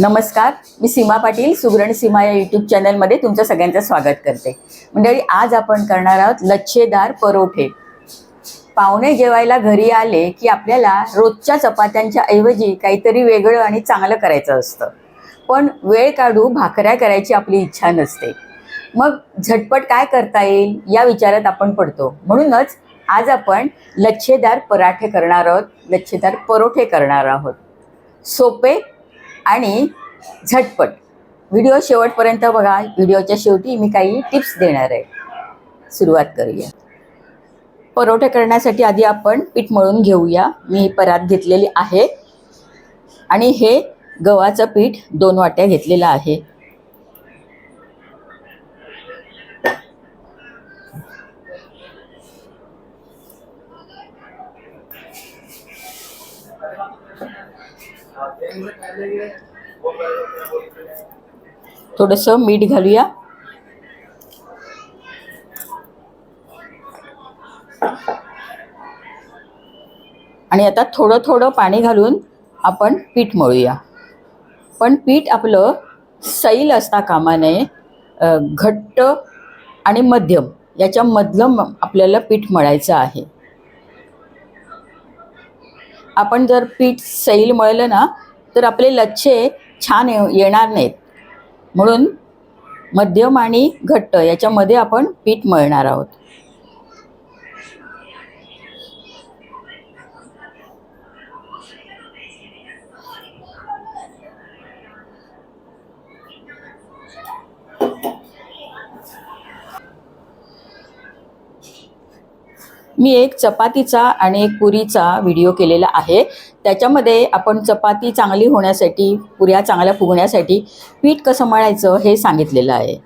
नमस्कार मी सीमा पाटील सुगरण सीमा या यूट्यूब चॅनलमध्ये तुमचं सगळ्यांचं स्वागत करते. मंडळी आज आपण करणार आहोत लच्छेदार परोठे. पाहुणे जेवायला घरी आले की आपल्याला रोजच्या चपात्यांच्या ऐवजी काहीतरी वेगळं आणि चांगलं करायचं असतं. पण वेळ काढू भाकऱ्या करायची आपली इच्छा नसते. मग झटपट काय करता येईल या विचारात आपण पडतो. म्हणूनच आज आपण लच्छेदार पराठे करणार आहोत लच्छेदार परोठे करणार आहोत. सोपे आणि झटपट. व्हिडिओ शेवटपर्यंत बघा. व्हिडिओच्या शेवटी मी काही टिप्स देणार आहे. सुरुवात करूया. परोठे करण्यासाठी आधी आपण पीठ मळून घेऊया. मी परात घेतलेली आहे. आणि हे गव्हाचं पीठ दोन वाट्या घेतलेलं आहे. थोडस मीठ घालूया. आणि आता थोडं थोडं पाणी घालून आपण पीठ मळूया. पण पीठ आपलं सैल असता कामा नये घट्ट आणि मध्यम याच्यामधलं आपल्याला पीठ मळायचं आहे. आपण जर पीठ सैल मळलं ना तर आपले लच्छे छान ये- येणार नाहीत. म्हणून मध्यम आणि घट्ट याच्यामध्ये आपण पीठ मळणार आहोत. मी एक चपातीचा आणि एक पुरीचा व्हिडिओ केलेला आहे. त्याच्यामध्ये आपण चपाती चांगली होण्यासाठी पुऱ्या चांगल्या फुगण्यासाठी पीठ कसं मळायचं हे सांगितलेलं आहे.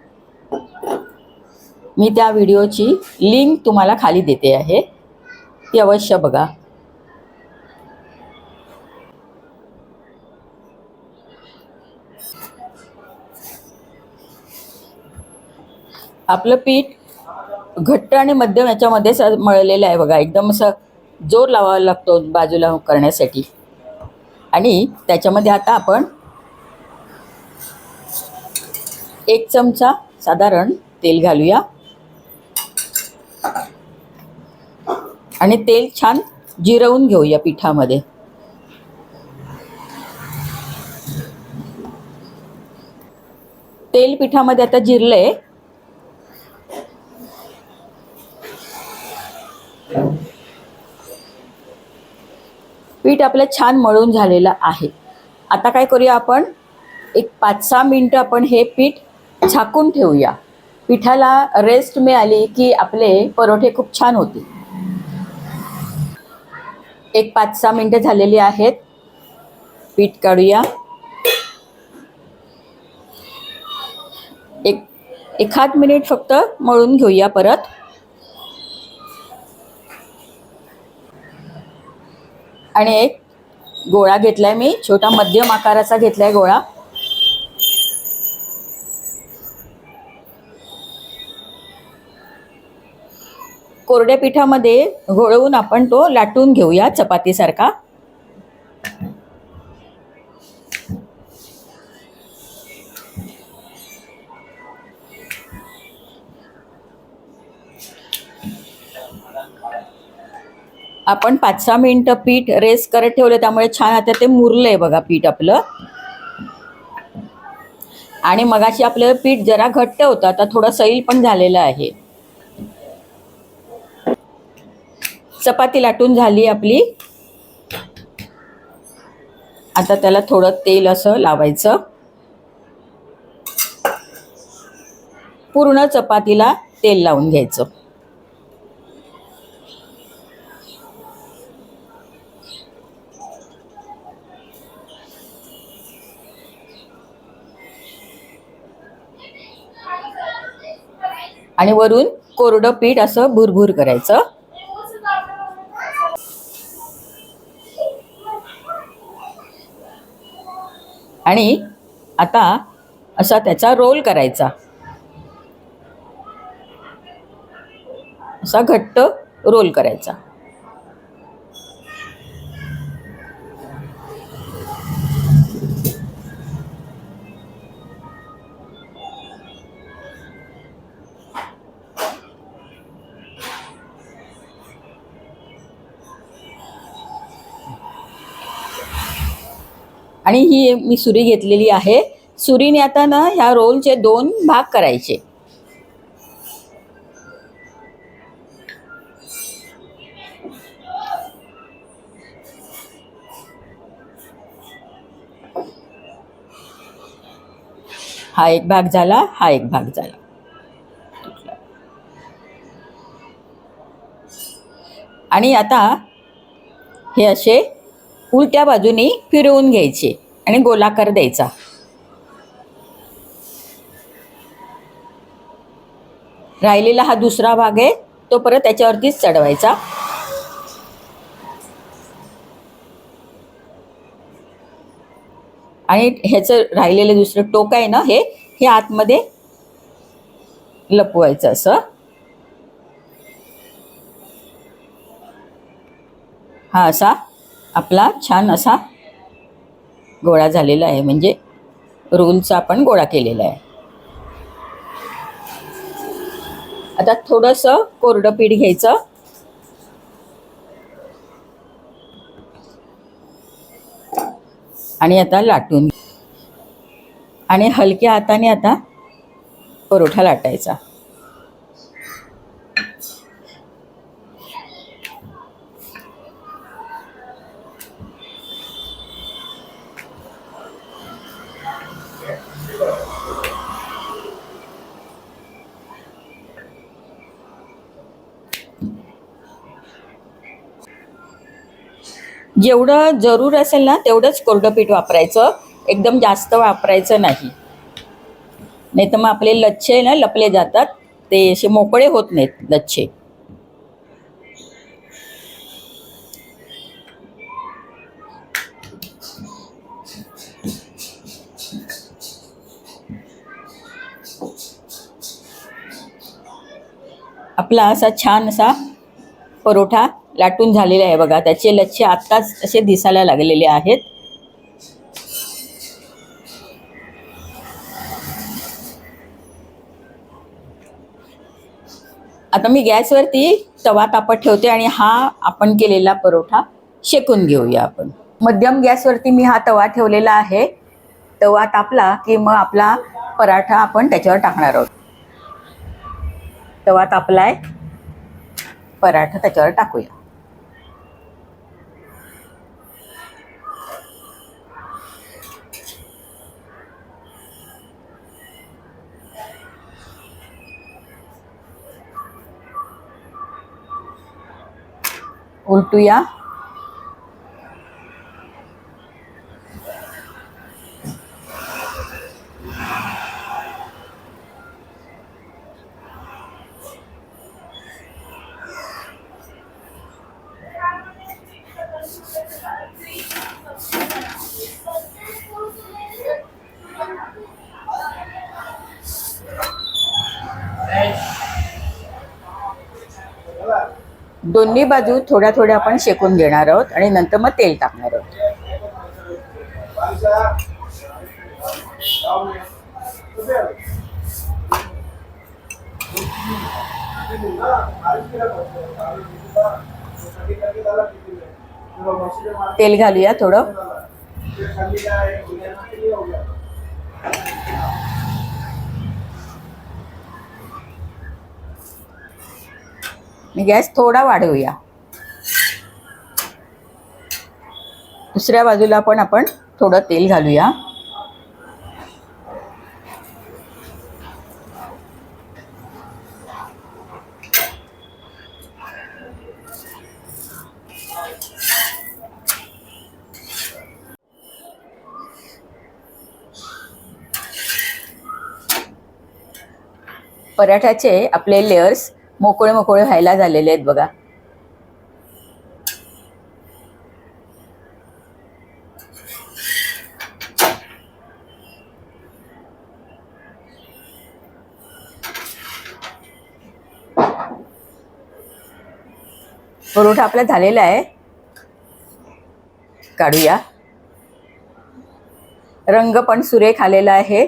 मी त्या व्हिडिओची लिंक तुम्हाला खाली देते आहे. ती अवश्य बघा. आपलं पीठ घट्ट आणि मध्यम याच्यामध्ये स मळलेलं आहे बघा. एकदम असं जोर लावावा लागतो बाजूला करण्यासाठी. आणि त्याच्यामध्ये आता आपण एक चमचा साधारण तेल घालूया. आणि तेल छान जिरवून घेऊया पिठामध्ये. तेल पिठामध्ये आता जिरलंय. पीठ आपलं छान मळून झालेलं आहे. आता काय करूया आपण? एक पाच सहा मिनटं आपण हे पीठ झाकून ठेवूया. पिठाला रेस्ट मिळाली की आपले परोठे खूप छान होतील. एक पाच सहा मिनटं झालेली आहेत. पीठ काढूया. एक एखाद मिनिट फक्त मळून घेऊया परत. आणि एक गोळा घेतलाय मी छोटा मध्यम आकाराचा घेतलाय गोळा. कोरड्या पिठामध्ये घोळवून आपण तो लाटून घेऊया चपातीसारखा. आपण पाच सहा मिनटं पीठ रेस करत ठेवलं त्यामुळे छान आता ते मुरलंय बघा पीठ आपलं. आणि मगाशी आपलं पीठ जरा घट्ट होतं आता थोडं सैल पण झालेलं आहे. चपाती लाटून झाली आपली. आता त्याला थोडं तेल असं लावायचं. पूर्ण चपातीला तेल लावून घ्यायचं. आणि वरून कोरडं पीठ असं भुरभुर करायचं. आणि आता असा त्याचा रोल करायचा. असा घट्ट रोल करायचा. आणि ही मी सुरी घेतलेली आहे. सुरीने आता ना ह्या रोलचे दोन भाग करायचे. हा एक भाग झाला हा एक भाग झाला. आणि आता हे असे उलट्या बाजूनी फिरवून घ्यायचे आणि गोलाकार द्यायचा. राहिलेला हा दुसरा भाग आहे तो परत त्याच्यावरतीच चढवायचा. आणि ह्याचं राहिलेलं दुसरं टोक आहे ना हे हे आतमध्ये लपवायचं असं. हा असा. आपला छान असा गोळा झालेला आहे. म्हणजे रोलचा आपण गोळा केलेला आहे. आता थोडंसं कोरडं पीठ घ्यायचं. आणि आता लाटून आणि हलक्या हाताने आता परोठा लाटायचा. जेवढं जरूर असेल ना तेवढंच कोरडं पीठ वापरायचं. एकदम जास्त वापरायचं नाही. नाही तर मग आपले लच्छे ना लपले जातात. ते असे मोकळे होत नाहीत लच्छे. आपला असा छान असा परोठा लाटून झालेले आहे बघा. त्याचे लच्छे आत्ताच असे दिसायला लागलेले आहेत. आता मी गॅसवरती तवा तापत ठेवते आणि हा आपण केलेला परोठा शेकून घेऊया आपण. मध्यम गॅसवरती मी हा तवा ठेवलेला आहे. तवा तापला की मग आपला पराठा आपण त्याच्यावर टाकणार आहोत. तवा तापलाय. पराठा त्याच्यावर टाकूया. उलटूया. दोन्ही बाजू थोड्या थोड्या आपण शेकून घेणार आहोत आणि नंतर मग तेल टाकणार आहोत. तेल घालूया थोडं. आणि गॅस थोडा वाढवूया. दुसऱ्या बाजूला पण आपण थोडं तेल घालूया. पराठ्याचे आपले लेयर्स मोकळे मोकळे व्हायला झालेले आहेत बघा. परोठा आपला झालेला आहे. काढूया. रंग पण सुरेख आलेला आहे.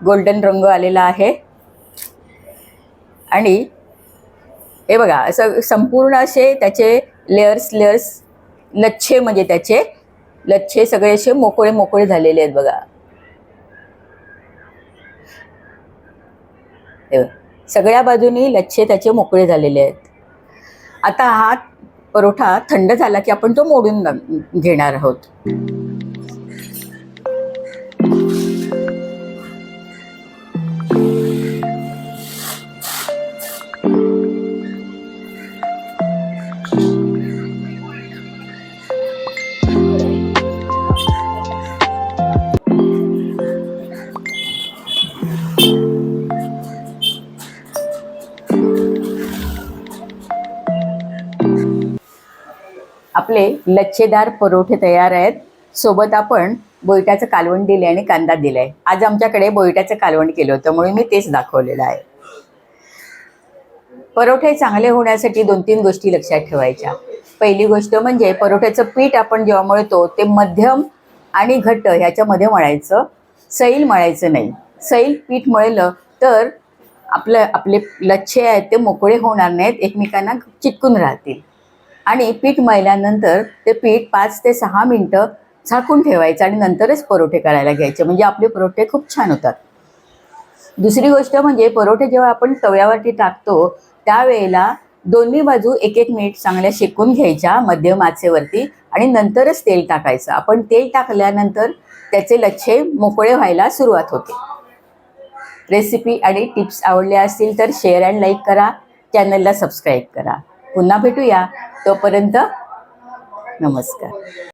गोल्डन रंग आलेला आहे. आणि हे बघा असं संपूर्ण असे त्याचे लेअर्स लेअर्स लच्छे म्हणजे त्याचे लच्छे सगळे असे मोकळे मोकळे झालेले आहेत बघा सगळ्या बाजूनी लच्छे त्याचे मोकळे झालेले आहेत. आता हा परोठा थंड झाला की आपण तो मोडून घेणार आहोत. आपले लच्छेदार परोठे तयार आहेत. सोबत आपण बोईटाचं कालवण दिले आणि कांदा दिलाय. आज आमच्याकडे बोईटाचं कालवण केलं होतं म्हणून मी तेच दाखवलेलं आहे. परोठे चांगले होण्यासाठी दोन तीन गोष्टी लक्षात ठेवायच्या. पहिली गोष्ट म्हणजे परोठ्याचं पीठ आपण जेव्हा मळतो ते मध्यम आणि घट्ट ह्याच्यामध्ये मळायचं. सैल मळायचं नाही. सैल पीठ मळलं तर आपलं आपले लच्छे आहेत ते मोकळे होणार नाहीत एकमेकांना चिटकून राहतील. आणि पीठ मळल्यानंतर ते पीठ पाच ते सहा मिनटं झाकून ठेवायचं आणि नंतरच परोठे करायला घ्यायचे. म्हणजे आपले परोठे खूप छान होतात. दुसरी गोष्ट म्हणजे परोठे जेव्हा आपण तव्यावरती टाकतो त्यावेळेला दोन्ही बाजू एक एक मिनिट चांगल्या शेकून घ्यायच्या मध्यम आचेवरती आणि नंतरच तेल टाकायचं. आपण तेल टाकल्यानंतर त्याचे लच्छे मोकळे व्हायला सुरुवात होते. रेसिपी आणि टिप्स आवडल्या असतील तर शेअर अँड लाईक करा चॅनलला सबस्क्राईब करा. पुन्हा भेटूया. तोपर्यंत नमस्कार.